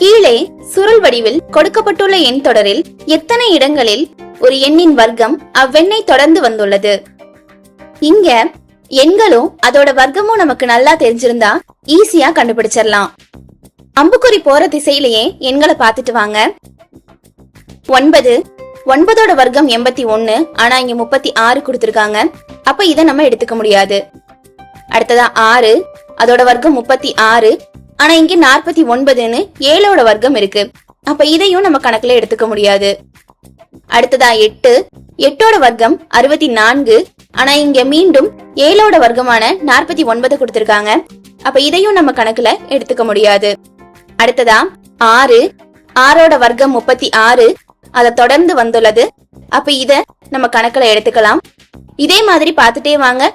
கீழே சுருள் வடிவில் கொடுக்கப்பட்டுள்ள எண் தொடரில் எத்தனை இடங்களில் ஒரு எண்ணின் வர்க்கம் அவ்வெண்ணை தொடர்ந்து வந்துள்ளது? இங்க எண்களும் அதோட வர்க்கமும் நமக்கு நல்லா தெரிஞ்சிருந்தா ஈஸியா கண்டுபிடிச்சிடலாம் அம்புக்குறி போற திசையிலேயே எண்களை பார்த்துட்டு வாங்க. ஒன்பது ஒன்பதோட வர்க்கம் எண்பத்தி ஒன்னு ஆனா இங்க முப்பத்தி ஆறு கொடுத்திருக்காங்க. அப்ப இதை நம்ம எடுத்துக்க முடியாது. அடுத்ததா ஆறு அதோட வர்க்கம் முப்பத்தி ஆறு ஆனா இங்க நாற்பத்தி ஒன்பதுன்னு ஏழோட வர்க்கம் இருக்கு. அப்ப இதையும் நம்ம கணக்குல எடுத்துக்க முடியாது. அடுத்ததா எட்டு. எட்டோட வர்க்கம் அறுபத்தி நான்கு. ஆனா இங்க மீண்டும் ஏழோட வர்க்கமான நாற்பத்தி ஒன்பது கொடுத்திருக்காங்க. அப்ப இதையும் நம்ம கணக்குல எடுத்துக்க முடியாது. அடுத்ததா ஆறு. ஆறோட வர்க்கம் முப்பத்தி ஆறு. அதை தொடர்ந்து வந்துள்ளது. அப்ப இத நம்ம கணக்குல எடுத்துக்கலாம். இதே மாதிரி பார்த்துட்டே வாங்க.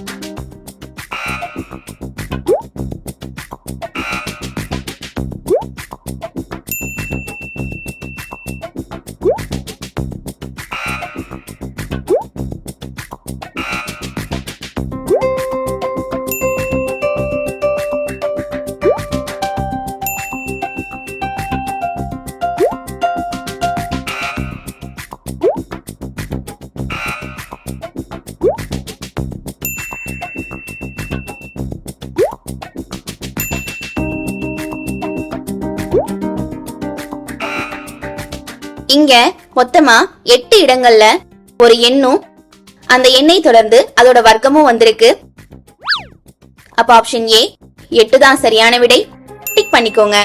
இங்க மொத்தமா எட்டு இடங்கள்ல ஒரு எண்ணும் அந்த எண்ணை தொடர்ந்து அதோட வர்க்கமும் வந்திருக்கு. அப்ப ஆப்ஷன் ஏ எட்டு தான் சரியான விடை. டிக் பண்ணிக்கோங்க.